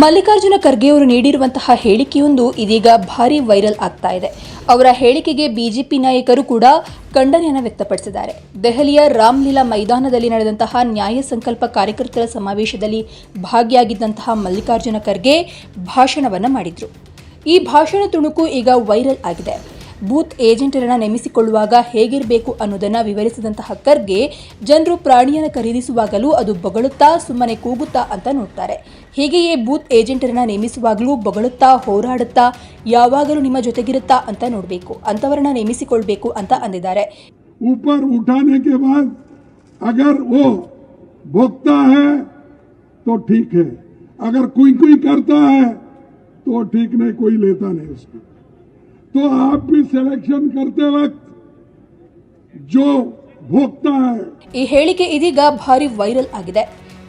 ಮಲ್ಲಿಕಾರ್ಜುನ ಖರ್ಗೆ ಅವರು ನೀಡಿರುವಂತಹ ಹೇಳಿಕೆಯೊಂದು ಇದೀಗ ಭಾರಿ ವೈರಲ್ ಆಗ್ತಾ ಇದೆ. ಅವರ ಹೇಳಿಕೆಗೆ ಬಿಜೆಪಿ ನಾಯಕರು ಕೂಡ ಖಂಡನೆಯನ್ನು ವ್ಯಕ್ತಪಡಿಸಿದ್ದಾರೆ. ದೆಹಲಿಯ ರಾಮ್ಲೀಲಾ ಮೈದಾನದಲ್ಲಿ ನಡೆದಂತಹ ನ್ಯಾಯ ಸಂಕಲ್ಪ ಕಾರ್ಯಕರ್ತರ ಸಮಾವೇಶದಲ್ಲಿ ಭಾಗಿಯಾಗಿದ್ದಂತಹ ಮಲ್ಲಿಕಾರ್ಜುನ ಖರ್ಗೆ ಭಾಷಣವನ್ನು ಮಾಡಿದ್ರು. ಈ ಭಾಷಣ ತುಣುಕು ಈಗ ವೈರಲ್ ಆಗಿದೆ. ಬೂತ್ ಏಜೆಂಟರನ್ನ ನೇಮಿಸಿಕೊಳ್ಳುವಾಗ ಹೇಗಿರಬೇಕು ಅನ್ನೋದನ್ನ ವಿವರಿಸಿದಂತಹ ಖರ್ಗೆ ಜನರು ಪ್ರಾಣಿಯನ್ನು ಖರೀದಿಸುವಾಗಲೂ ಅದು ಬೊಗಳುತ್ತಾ ಸುಮ್ಮನೆ ಕೂಗುತ್ತಾ ಅಂತ ನೋಡ್ತಾರೆ ಹೀಗೆಯೇ ಬೂತ್ ಏಜೆಂಟರನ್ನ ನೇಮಿಸುವಾಗಲೂ ಬೊಗಳುತ್ತಾ ಹೋರಾಡುತ್ತಾ ಯಾವಾಗಲೂ ನಿಮ್ಮ ಜೊತೆಗಿರುತ್ತಾ ಅಂತ ನೋಡಬೇಕು ಅಂಥವರನ್ನ ನೇಮಿಸಿಕೊಳ್ಬೇಕು ಅಂತ ಅಂದಿದ್ದಾರೆ ऊपर उठाने के बाद अगर वो भोगता है तो ठीक है अगर कोई कोई करता है तो ठीक नहीं कोई लेता नहीं उसको तो आप भी सिलेक्शन करते वक्त जो भोगता है ಈ ಹೇಳಿಕೆ ಇದೀಗ ಭಾರಿ ವೈರಲ್ ಆಗಿದೆ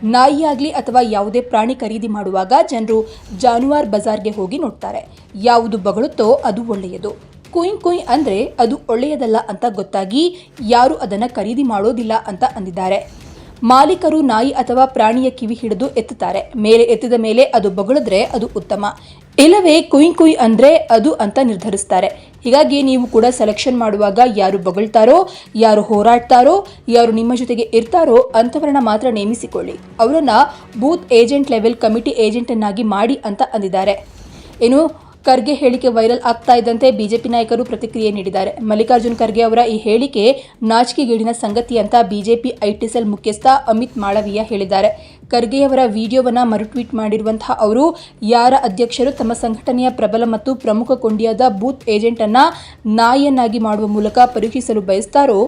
ನಾಯಿಯಾಗ್ಲಿ ಅಥವಾ ಯಾವುದೇ ಪ್ರಾಣಿ ಖರೀದಿ ಮಾಡುವಾಗ ಜನರು ಜಾನುವಾರ್ ಬಜಾರ್ಗೆ ಹೋಗಿ ನೋಡ್ತಾರೆ ಯಾವುದು ಬಗಳುತ್ತೋ ಅದು ಒಳ್ಳೆಯದು ಕುಯ್ ಕುಯ್ ಅಂದ್ರೆ ಅದು ಒಳ್ಳೆಯದಲ್ಲ ಅಂತ ಗೊತ್ತಾಗಿ ಯಾರು ಅದನ್ನ ಖರೀದಿ ಮಾಡೋದಿಲ್ಲ ಅಂತ ಅಂದಿದ್ದಾರೆ ಮಾಲೀಕರು ನಾಯಿ ಅಥವಾ ಪ್ರಾಣಿಯ ಕಿವಿ ಹಿಡಿದು ಎತ್ತುತ್ತಾರೆ. ಮೇಲೆ ಎತ್ತಿದ ಮೇಲೆ ಅದು ಬಗಳಿದ್ರೆ ಅದು ಉತ್ತಮ. ಇಲ್ಲವೇ ಕುಯ್ ಕುಯ್ ಅಂದ್ರೆ ಅದು ಅಂತ ನಿರ್ಧರಿಸ್ತಾರೆ. ಹೀಗಾಗಿ ನೀವು ಕೂಡ ಸೆಲೆಕ್ಷನ್ ಮಾಡುವಾಗ ಯಾರು ಬಗಳ್ತಾರೋ, ಯಾರು ಹೋರಾಡ್ತಾರೋ, ಯಾರು ನಿಮ್ಮ ಜೊತೆಗೆ ಇರ್ತಾರೋ ಅಂಥವರನ್ನ ಮಾತ್ರ ನೇಮಿಸಿಕೊಳ್ಳಿ. ಅವರನ್ನ ಬೂತ್ ಏಜೆಂಟ್ ಲೆವೆಲ್ ಕಮಿಟಿ ಏಜೆಂಟನ್ನಾಗಿ ಮಾಡಿ ಅಂತ ಅಂದಿದ್ದಾರೆ. ಇನ್ನು ಖರ್ಗೆ ಹೇಳಿಕೆ ವೈರಲ್ ಆಗ್ತಾ ಇದ್ದಂತೆ ಬಿಜೆಪಿ ನಾಯಕರು ಪ್ರತಿಕ್ರಿಯೆ ನೀಡಿದ್ದಾರೆ. ಮಲ್ಲಿಕಾರ್ಜುನ್ ಖರ್ಗೆ ಅವರ ಈ ಹೇಳಿಕೆ ನಾಚಿಕೆಗೇಡಿನ ಸಂಗತಿ ಅಂತ ಬಿಜೆಪಿ ಐಟಿಸೆಲ್ ಮುಖ್ಯಸ್ಥ ಅಮಿತ್ ಮಾಳವೀಯ ಹೇಳಿದ್ದಾರೆ. ಖರ್ಗೆಯವರ ವಿಡಿಯೋವನ್ನ ಮರುಟ್ವೀಟ್ ಮಾಡಿರುವಂತಹ ಅವರು, ಯಾರ ಅಧ್ಯಕ್ಷರು ತಮ್ಮ ಸಂಘಟನೆಯ ಪ್ರಬಲ ಮತ್ತು ಪ್ರಮುಖ ಕೊಂಡಿಯಾದ ಬೂತ್ ಏಜೆಂಟ್ ಅನ್ನ ನಾಯಿಯನ್ನಾಗಿ ಮಾಡುವ ಮೂಲಕ ಪರೀಕ್ಷಿಸಲು ಬಯಸ್ತಾರೋ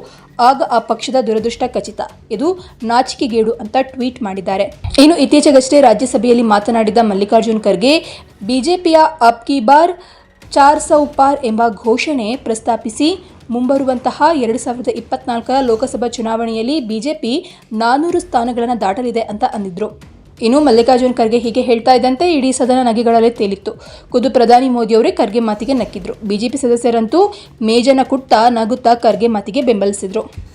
ಆಗ ಆ ಪಕ್ಷದ ದುರದೃಷ್ಟ ಖಚಿತ. ಇದು ನಾಚಿಕೆಗೇಡು ಅಂತ ಟ್ವೀಟ್ ಮಾಡಿದ್ದಾರೆ. ಇನ್ನು ಇತ್ತೀಚೆಗಷ್ಟೇ ರಾಜ್ಯಸಭೆಯಲ್ಲಿ ಮಾತನಾಡಿದ ಮಲ್ಲಿಕಾರ್ಜುನ್ ಖರ್ಗೆ, ಬಿಜೆಪಿಯ ಅಬ್ ಕಿ ಬಾರ್, ಚಾರ್ ಸೌ ಪಾರ್ ಎಂಬ ಘೋಷಣೆ ಪ್ರಸ್ತಾಪಿಸಿ ಮುಂಬರುವಂತಹ ಎರಡು ಸಾವಿರದ ಇಪ್ಪತ್ನಾಲ್ಕರ ಲೋಕಸಭಾ ಚುನಾವಣೆಯಲ್ಲಿ ಬಿಜೆಪಿ ನಾನೂರು ಸ್ಥಾನಗಳನ್ನು ದಾಟಲಿದೆ ಅಂತ ಅಂದಿದ್ರು. ಇನ್ನು ಮಲ್ಲಿಕಾರ್ಜುನ್ ಖರ್ಗೆ ಹೀಗೆ ಹೇಳ್ತಾ ಇದ್ದಂತೆ ಇಡೀ ಸದನ ನಗೆಗಳಲ್ಲೇ ತೇಲಿತ್ತು. ಖುದ್ದು ಪ್ರಧಾನಿ ಮೋದಿಯವರೇ ಖರ್ಗೆ ಮಾತಿಗೆ ನಕ್ಕಿದ್ರು. ಬಿಜೆಪಿ ಸದಸ್ಯರಂತೂ ಮೇಜನ ಕುಟ್ಟ ನಗುತ್ತಾ ಖರ್ಗೆ ಮಾತಿಗೆ ಬೆಂಬಲಿಸಿದ್ರು.